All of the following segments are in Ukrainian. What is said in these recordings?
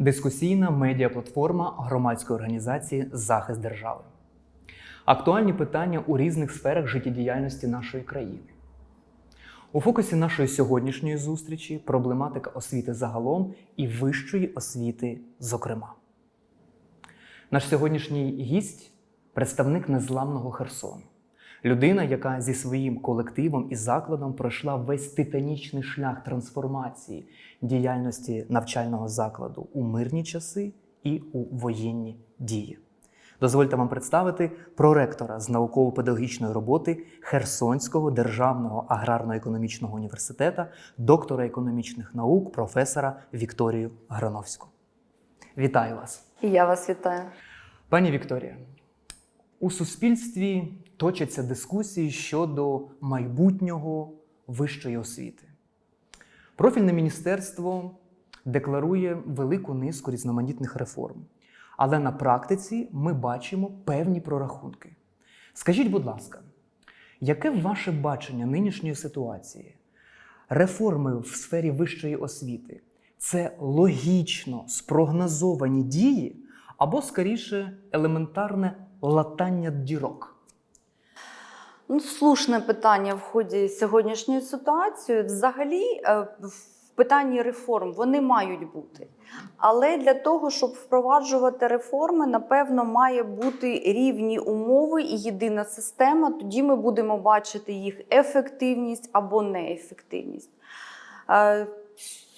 Дискусійна медіаплатформа громадської організації Захист держави. Актуальні питання у різних сферах життєдіяльності нашої країни. У фокусі нашої сьогоднішньої зустрічі проблематика освіти загалом і вищої освіти, зокрема. Наш сьогоднішній гість представник незламного Херсону. Людина, яка зі своїм колективом і закладом пройшла весь титанічний шлях трансформації діяльності навчального закладу у мирні часи і у воєнні дії. Дозвольте вам представити проректора з науково-педагогічної роботи Херсонського державного аграрно-економічного університету, доктора економічних наук, професора Вікторію Грановську. Вітаю вас! І я вас вітаю. Пані Вікторія, у суспільстві точаться дискусії щодо майбутнього вищої освіти. Профільне міністерство декларує велику низку різноманітних реформ, але на практиці ми бачимо певні прорахунки. Скажіть, будь ласка, яке ваше бачення нинішньої ситуації? Реформи в сфері вищої освіти це логічно спрогнозовані дії або, скоріше, елементарне латання дірок? Ну, слушне питання в ході сьогоднішньої ситуації. Взагалі, е, в питанні реформ вони мають бути. Але для того, щоб впроваджувати реформи, напевно, має бути рівні умови і єдина система. Тоді ми будемо бачити їх ефективність або неефективність.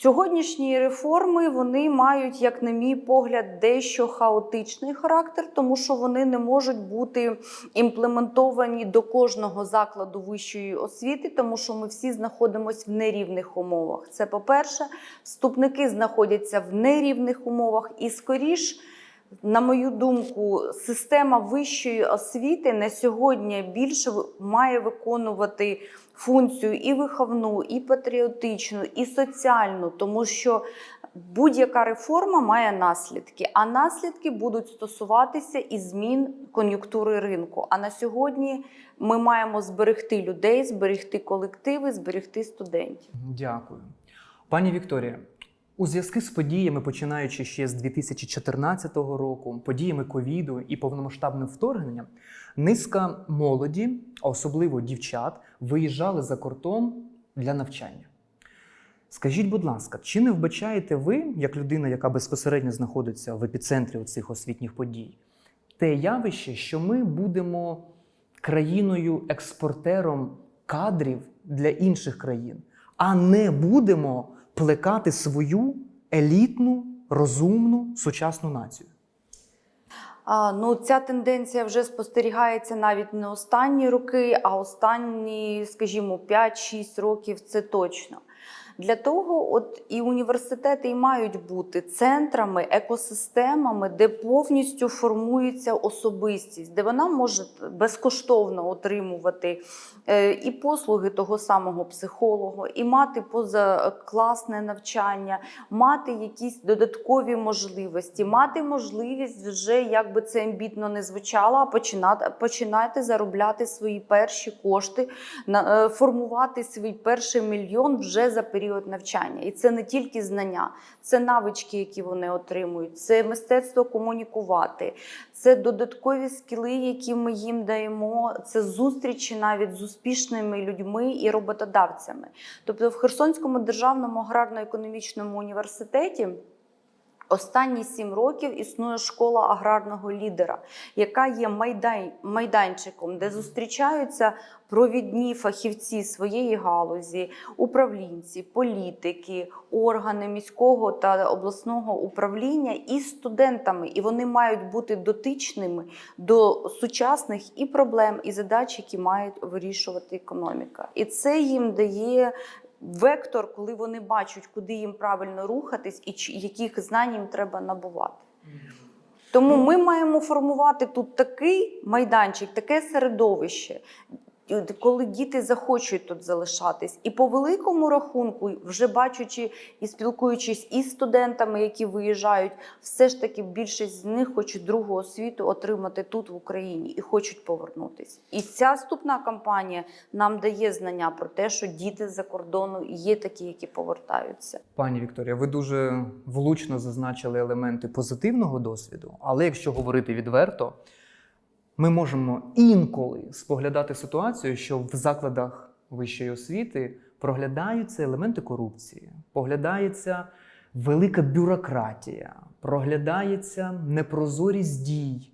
Сьогоднішні реформи вони мають, як на мій погляд, дещо хаотичний характер, тому що вони не можуть бути імплементовані до кожного закладу вищої освіти, тому що ми всі знаходимося в нерівних умовах. Це по-перше, вступники знаходяться в нерівних умовах і скоріш. На мою думку, система вищої освіти на сьогодні більше має виконувати функцію і виховну, і патріотичну, і соціальну, тому що будь-яка реформа має наслідки, а наслідки будуть стосуватися і змін кон'юнктури ринку. А на сьогодні ми маємо зберегти людей, зберегти колективи, зберегти студентів. Дякую. Пані Вікторія, у зв'язку з подіями, починаючи ще з 2014 року, подіями ковіду і повномасштабним вторгненням, низка молоді, а особливо дівчат, виїжджали за кордон для навчання. Скажіть, будь ласка, чи не вбачаєте ви, як людина, яка безпосередньо знаходиться в епіцентрі цих освітніх подій, те явище, що ми будемо країною-експортером кадрів для інших країн, а не будемо плекати свою елітну, розумну сучасну націю? А, ну, ця тенденція вже спостерігається навіть не останні роки, а останні, скажімо, 5-6 років це точно. Для того, от і університети і мають бути центрами, екосистемами, де повністю формується особистість, де вона може безкоштовно отримувати е, і послуги того самого психолога, і мати позакласне навчання, мати якісь додаткові можливості, мати можливість вже, як би це амбітно не звучало, а починати починати заробляти свої перші кошти, е, формувати свій перший мільйон вже за період навчання. І це не тільки знання, це навички, які вони отримують, це мистецтво комунікувати, це додаткові скіли, які ми їм даємо, це зустрічі навіть з успішними людьми і роботодавцями. Тобто в Херсонському державному аграрно-економічному університеті. Останні сім років існує школа аграрного лідера, яка є майдай, майданчиком, де зустрічаються провідні фахівці своєї галузі, управлінці, політики, органи міського та обласного управління і студентами. І вони мають бути дотичними до сучасних і проблем, і задач, які мають вирішувати економіка. І це їм дає вектор, коли вони бачать, куди їм правильно рухатись і яких знань їм треба набувати. Тому ми маємо формувати тут такий майданчик, таке середовище. Коли діти захочуть тут залишатись. І по великому рахунку, вже бачучи і спілкуючись із студентами, які виїжджають, все ж таки більшість з них хочуть другу освіту отримати тут в Україні і хочуть повернутися. І ця вступна кампанія нам дає знання про те, що діти з-за кордону є такі, які повертаються. Пані Вікторія, ви дуже влучно зазначили елементи позитивного досвіду, але якщо говорити відверто, ми можемо інколи споглядати ситуацію, що в закладах вищої освіти проглядаються елементи корупції, поглядається велика бюрократія, проглядається непрозорість дій.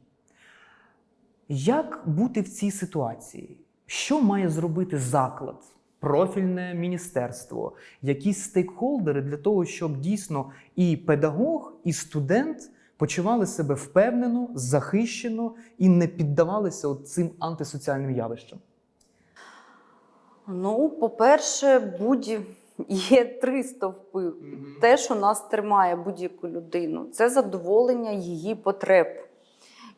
Як бути в цій ситуації? Що має зробити заклад, профільне міністерство, якісь стейкхолдери для того, щоб дійсно і педагог, і студент почували себе впевнено, захищено і не піддавалися цим антисоціальним явищам? Ну, по-перше, будь є три стовпи. Те, що нас тримає будь-яку людину, це задоволення її потреб.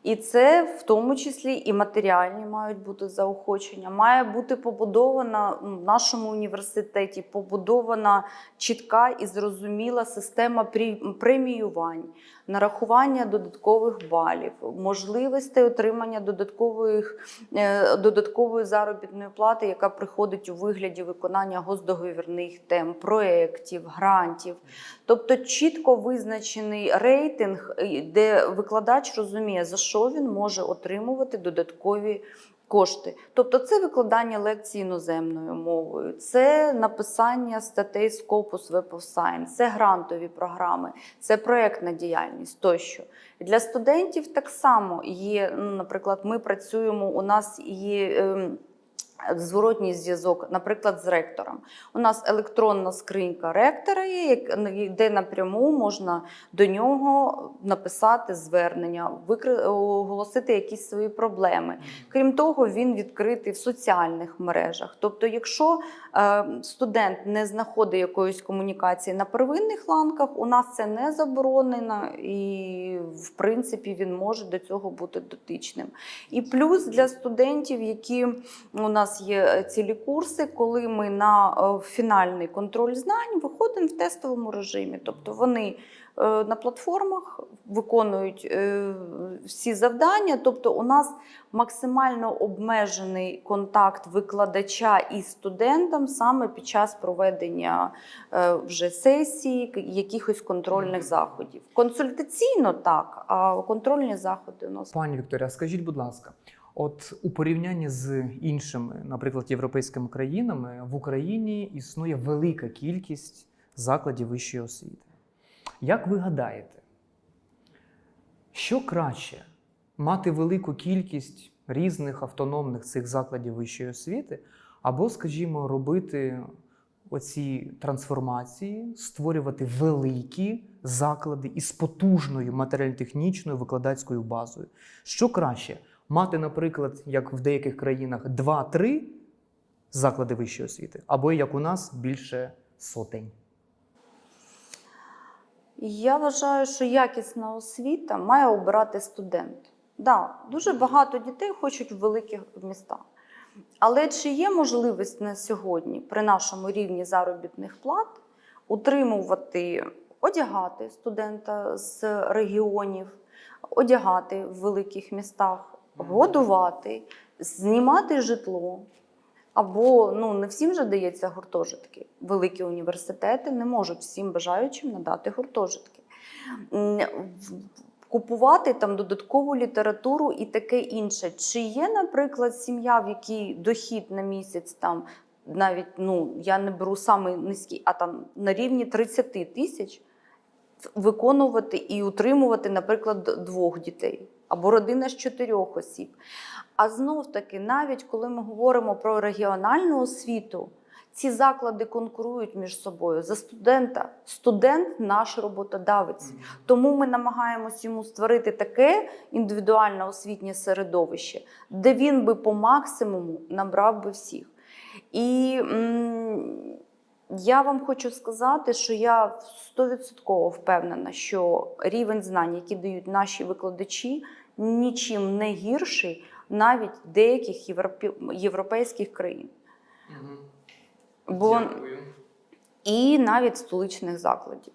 І це в тому числі і матеріальні мають бути заохочення. Має бути побудована в нашому університеті побудована чітка і зрозуміла система преміювань, нарахування додаткових балів, можливостей отримання додаткових, е, додаткової заробітної плати, яка приходить у вигляді виконання госдоговірних тем, проєктів, грантів. Тобто чітко визначений рейтинг, е, де викладач розуміє, за що він може отримувати додаткові кошти. Тобто це викладання лекцій іноземною мовою, це написання статей з Scopus Web of Science, це грантові програми, це проєктна діяльність тощо. Для студентів так само є, ну, наприклад, ми працюємо, у нас є. Зворотній зв'язок, наприклад, з ректором. У нас електронна скринька ректора є, де напряму можна до нього написати звернення, оголосити якісь свої проблеми. Крім того, він відкритий в соціальних мережах. Тобто, якщо е, студент не знаходить якоїсь комунікації на первинних ланках, у нас це не заборонено, і в принципі він може до цього бути дотичним. І плюс для студентів, які у нас є цілі курси, коли ми на е, фінальний контроль знань виходимо в тестовому режимі. Тобто вони е, на платформах виконують е, всі завдання. Тобто, у нас максимально обмежений контакт викладача із студентом саме під час проведення е, вже сесії, якихось контрольних заходів. Консультаційно так, а контрольні заходи у нас Пані Вікторія, скажіть, будь ласка, от у порівнянні з іншими, наприклад, європейськими країнами, в Україні існує велика кількість закладів вищої освіти. Як ви гадаєте, що краще мати велику кількість різних автономних цих закладів вищої освіти, або, скажімо, робити оці трансформації, створювати великі заклади із потужною матеріально-технічною викладацькою базою? Що краще? Мати, наприклад, як в деяких країнах 2-3 заклади вищої освіти, або як у нас більше сотень. Я вважаю, що якісна освіта має обирати студент. Да, дуже багато дітей хочуть в великих містах. Але чи є можливість на сьогодні при нашому рівні заробітних плат утримувати, одягати студента з регіонів, одягати в великих містах, годувати, знімати житло? Або ну не всім же дається гуртожитки. Великі університети не можуть всім бажаючим надати гуртожитки. Купувати там додаткову літературу і таке інше. Чи є, наприклад, сім'я, в якій дохід на місяць там навіть ну я не беру самий низький, а там на рівні 30 тисяч виконувати і утримувати, наприклад, двох дітей або родина з чотирьох осіб. А знов таки, навіть коли ми говоримо про регіональну освіту, ці заклади конкурують між собою за студента. Студент наш роботодавець. Тому ми намагаємось йому створити таке індивідуальне освітнє середовище, де він би по максимуму набрав би всіх. І м, я вам хочу сказати, що я 100% впевнена, що рівень знань, які дають наші викладачі, нічим не гірший навіть деяких європейських країн. Бо і навіть столичних закладів.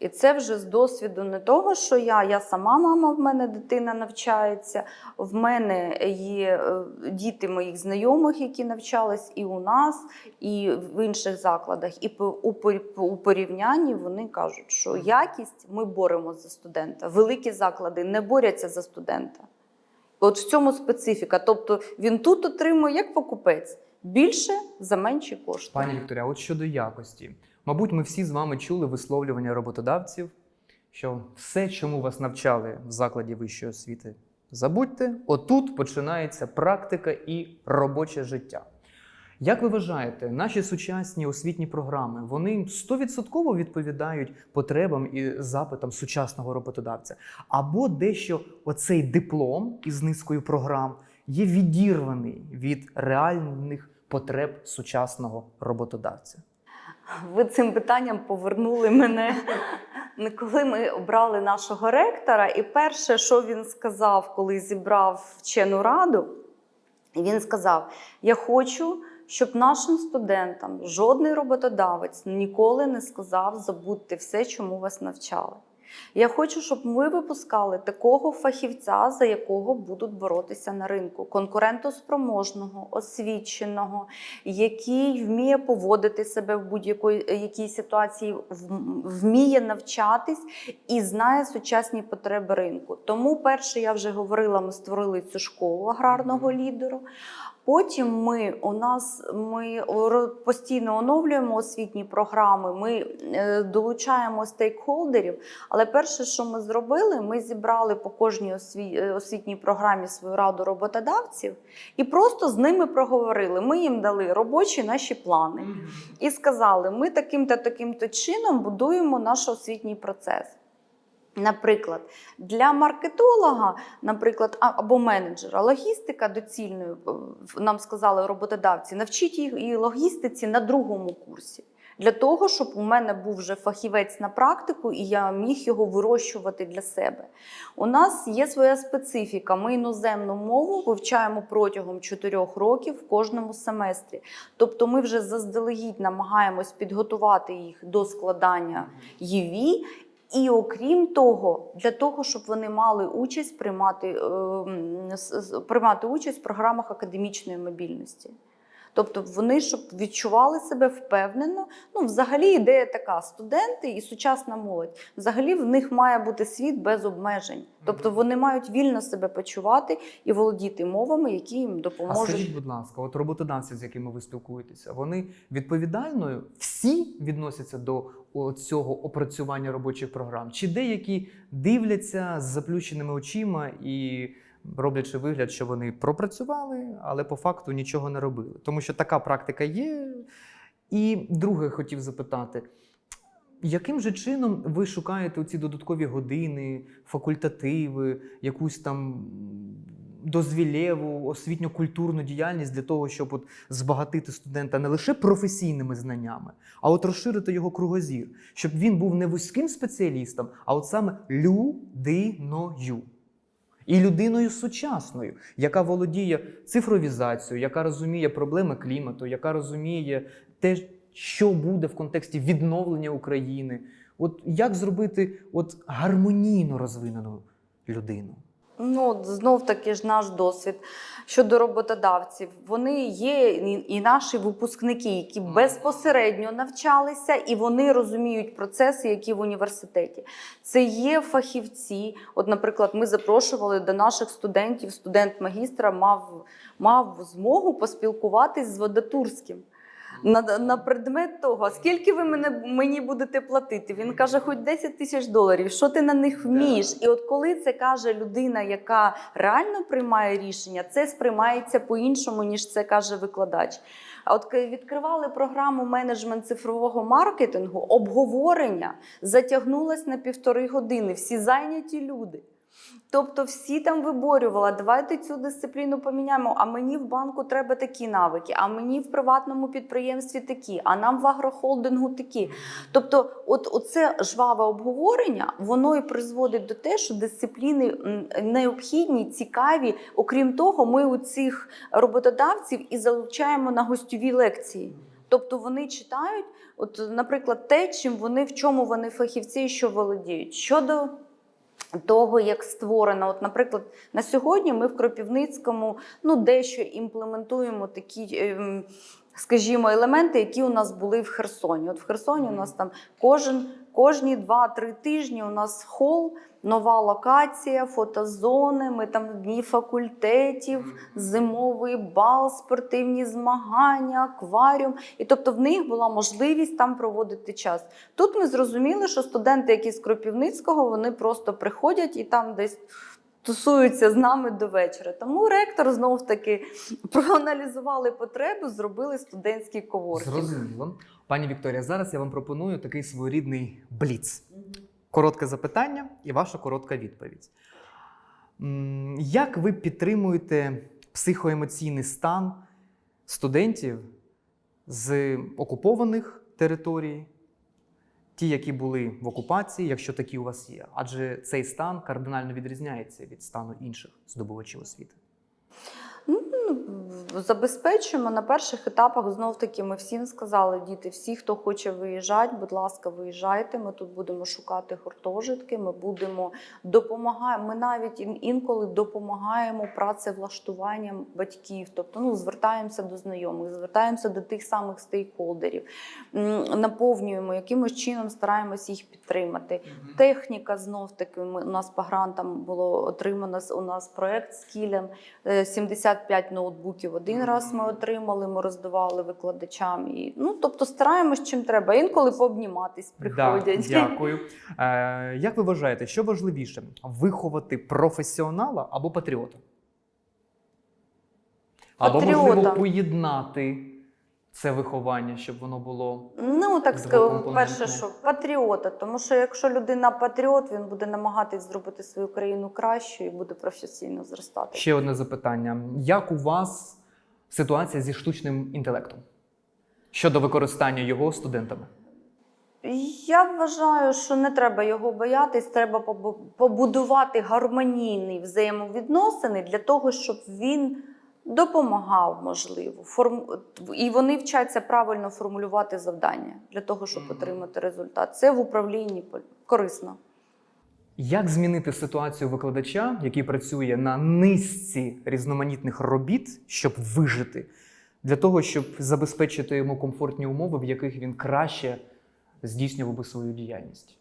І це вже з досвіду не того, що я, я сама мама, в мене дитина навчається. В мене є е, діти моїх знайомих, які навчались і у нас, і в інших закладах. І у, у порівнянні вони кажуть, що якість ми боремо за студента. Великі заклади не борються за студента. От в цьому специфіка. Тобто він тут отримує як покупець більше за менші кошти. Пані Вікторія, от щодо якості. Мабуть, ми всі з вами чули висловлювання роботодавців, що все, чому вас навчали в закладі вищої освіти, забудьте, отут починається практика і робоче життя. Як ви вважаєте, наші сучасні освітні програми вони 100% відповідають потребам і запитам сучасного роботодавця? Або дещо оцей диплом із низкою програм є відірваний від реальних потреб сучасного роботодавця? Ви цим питанням повернули мене, коли ми обрали нашого ректора. І перше, що він сказав, коли зібрав вчену раду, він сказав: Я хочу, щоб нашим студентам жодний роботодавець ніколи не сказав забудьте все, чому вас навчали. Я хочу, щоб ми випускали такого фахівця, за якого будуть боротися на ринку, конкурентоспроможного, освіченого, який вміє поводити себе в будь-якій якій ситуації, вміє навчатись і знає сучасні потреби ринку. Тому, перше, я вже говорила, ми створили цю школу аграрного лідеру. Потім ми у нас ми постійно оновлюємо освітні програми. Ми е, долучаємо стейкхолдерів. Але перше, що ми зробили, ми зібрали по кожній е, освітній програмі свою раду роботодавців і просто з ними проговорили. Ми їм дали робочі наші плани і сказали: ми таким-то таким-то чином будуємо наш освітній процес. Наприклад, для маркетолога, наприклад, або менеджера, логістика доцільною е, нам сказали роботодавці, навчіть їх і логістиці на другому курсі. Для того, щоб у мене був вже фахівець на практику, і я міг його вирощувати для себе. У нас є своя специфіка. Ми іноземну мову вивчаємо протягом 4 років в кожному семестрі. Тобто ми вже заздалегідь намагаємось підготувати їх до складання ЄВІ. І окрім того, для того, щоб вони мали участь приймати, е, приймати участь в програмах академічної мобільності. Тобто вони щоб відчували себе впевнено. Ну, взагалі ідея така: студенти і сучасна молодь. Взагалі в них має бути світ без обмежень. Тобто вони мають вільно себе почувати і володіти мовами, які їм А допоможуть. скажіть, будь ласка, от роботодавці, з якими ви спілкуєтеся, вони відповідально всі відносяться до цього опрацювання робочих програм? Чи деякі дивляться з заплющеними очима і роблячи вигляд, що вони пропрацювали, але по факту нічого не робили? Тому що така практика є. І друге хотів запитати. Яким же чином ви шукаєте ці додаткові години, факультативи, якусь там дозвілєву освітньо-культурну діяльність для того, щоб от збагатити студента не лише професійними знаннями, а от розширити його кругозір, щоб він був не вузьким спеціалістом, а от саме людиною. І людиною сучасною, яка володіє цифровізацією, яка розуміє проблеми клімату, яка розуміє те, що буде в контексті відновлення України. От як зробити от гармонійно розвинену людину? Ну, знов таки ж наш досвід щодо роботодавців. Вони є і, наші випускники, які безпосередньо навчалися, і вони розуміють процеси, які в університеті. Це є фахівці. От, наприклад, ми запрошували до наших студентів, студент магістра мав, мав змогу поспілкуватись з Водотурським. На, на предмет того, скільки ви мене, мені будете платити. Він каже, хоч 10 тисяч доларів, що ти на них вмієш? І от коли це каже людина, яка реально приймає рішення, це сприймається по-іншому, ніж це каже викладач. А от відкривали програму менеджмент цифрового маркетингу, обговорення затягнулось на півтори години. Всі зайняті люди. Тобто всі там виборювали, давайте цю дисципліну поміняємо. А мені в банку треба такі навики, а мені в приватному підприємстві такі, а нам в агрохолдингу такі. Тобто, от оце жваве обговорення, воно і призводить до те, що дисципліни необхідні, цікаві. Окрім того, ми у цих роботодавців і залучаємо на гостьові лекції. Тобто вони читають, от, наприклад, те, чим вони в чому вони фахівці і що володіють. Щодо того, як створено, от, наприклад, на сьогодні ми в Кропівницькому ну, дещо імплементуємо такі. ем, Скажімо, елементи, які у нас були в Херсоні. От в Херсоні у нас там кожен, кожні 2-3 тижні у нас хол, нова локація, фотозони, ми там в дні факультетів, зимовий бал, спортивні змагання, акваріум. І тобто в них була можливість там проводити час. Тут ми зрозуміли, що студенти, які з Кропівницького, вони просто приходять і там десь. Тусуються з нами до вечора. Тому ректор знов таки проаналізували потребу, зробили студентські коворки. Зрозуміло. Пані Вікторія, зараз я вам пропоную такий своєрідний бліц. Коротке запитання і ваша коротка відповідь. Як ви підтримуєте психоемоційний стан студентів з окупованих територій, ті, які були в окупації, якщо такі у вас є? Адже цей стан кардинально відрізняється від стану інших здобувачів освіти. Забезпечуємо на перших етапах. Знов таки, ми всім сказали, діти, всі, хто хоче виїжджати, будь ласка, виїжджайте. Ми тут будемо шукати гуртожитки. Ми будемо допомагаємо. Ми навіть інколи допомагаємо працевлаштуванням батьків. Тобто, ну звертаємося до знайомих, звертаємося до тих самих стейкхолдерів, наповнюємо якимось чином, стараємось їх підтримати. Техніка знов таки ми у нас по грантам було отримано у нас проект з кілем. Е, 75 ноутбуків один раз ми отримали. Ми роздавали викладачам. І ну тобто стараємось чим треба. Інколи пообніматись приходять. Да, дякую. Е, як ви вважаєте, що важливіше виховати професіонала або патріота? Або можливо поєднати це виховання, щоб воно було Ну так скажу, перше, що патріота. Тому що якщо людина патріот, він буде намагатись зробити свою країну кращою і буде професійно зростати. ще одне запитання: як у вас ситуація зі штучним інтелектом щодо використання його студентами? Я вважаю, що не треба його боятись, треба побудувати гармонійні взаємовідносини для того, щоб він допомагав, можливо. Форм... І вони вчаться правильно формулювати завдання для того, щоб Мгм. отримати результат. Це в управлінні корисно. Як змінити ситуацію викладача, який працює на низці різноманітних робіт, щоб вижити, для того, щоб забезпечити йому комфортні умови, в яких він краще здійснював би свою діяльність?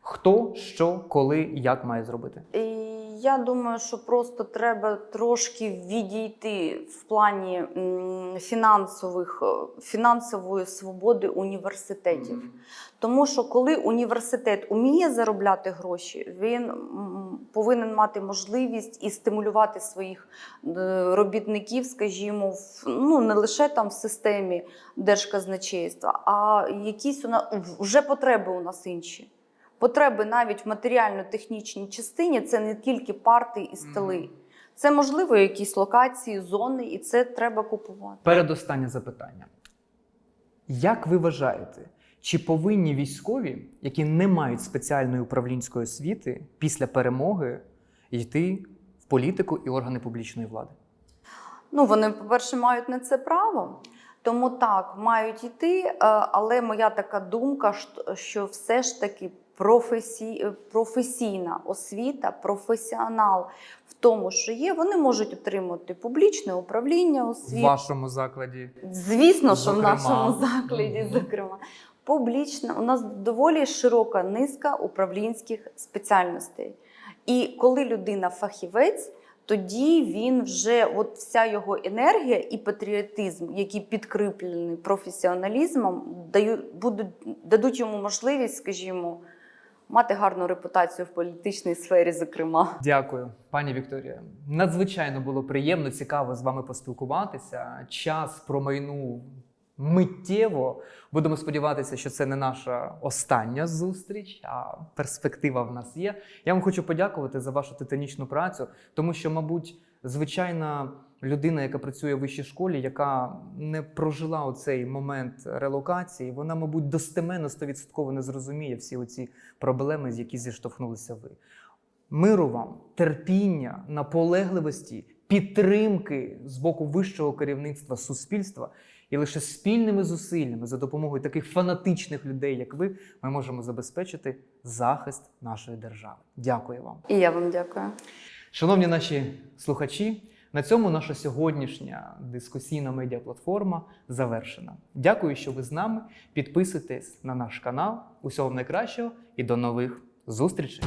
Хто, що, коли як має зробити? І я думаю, що просто треба трошки відійти в плані фінансових, е, фінансової свободи університетів. Тому що коли університет уміє заробляти гроші, він повинен мати можливість і стимулювати своїх робітників, скажімо, в, ну не лише там в системі держказначейства, а якісь у нас вже потреби у нас інші. Потреби навіть в матеріально-технічній частині це не тільки парти і столи. Це можливо якісь локації, зони, і це треба купувати. Передостаннє запитання. Як ви вважаєте, чи повинні військові, які не мають спеціальної управлінської освіти, після перемоги йти в політику і органи публічної влади? Ну, вони, по-перше, мають на це право. Тому так, мають йти, е, але моя така думка, що все ж таки професі... е, професійна освіта, професіонал в тому, що є, вони можуть отримати публічне управління В освіти. вашому закладі? Звісно, що Зокрема. в нашому закладі, зокрема, публічна. У нас доволі широка низка управлінських спеціальностей. І коли людина фахівець, тоді він вже от вся його енергія і патріотизм, які підкріплені професіоналізмом, дають, будуть, дадуть йому можливість, скажімо, мати гарну репутацію в політичній сфері, зокрема. Дякую, пані Вікторія. Надзвичайно було приємно, цікаво з вами поспілкуватися. Час промайнув миттєво. Будемо сподіватися, що це не наша остання зустріч, а перспектива в нас є. Я вам хочу подякувати за вашу титанічну працю, тому що, мабуть, звичайна людина, яка працює в вищій школі, яка не прожила оцей момент релокації, вона, мабуть, достеменно 100% не зрозуміє всі оці проблеми, з які зіштовхнулися ви. Миру вам, терпіння, наполегливості, підтримки з боку вищого керівництва суспільства. І лише спільними зусиллями за допомогою таких фанатичних людей, як ви, ми можемо забезпечити захист нашої держави. Дякую вам. І я вам дякую. Шановні наші слухачі, на цьому наша сьогоднішня дискусійна медіаплатформа завершена. Дякую, що ви з нами. Підписуйтесь на наш канал. Усього найкращого і до нових зустрічей!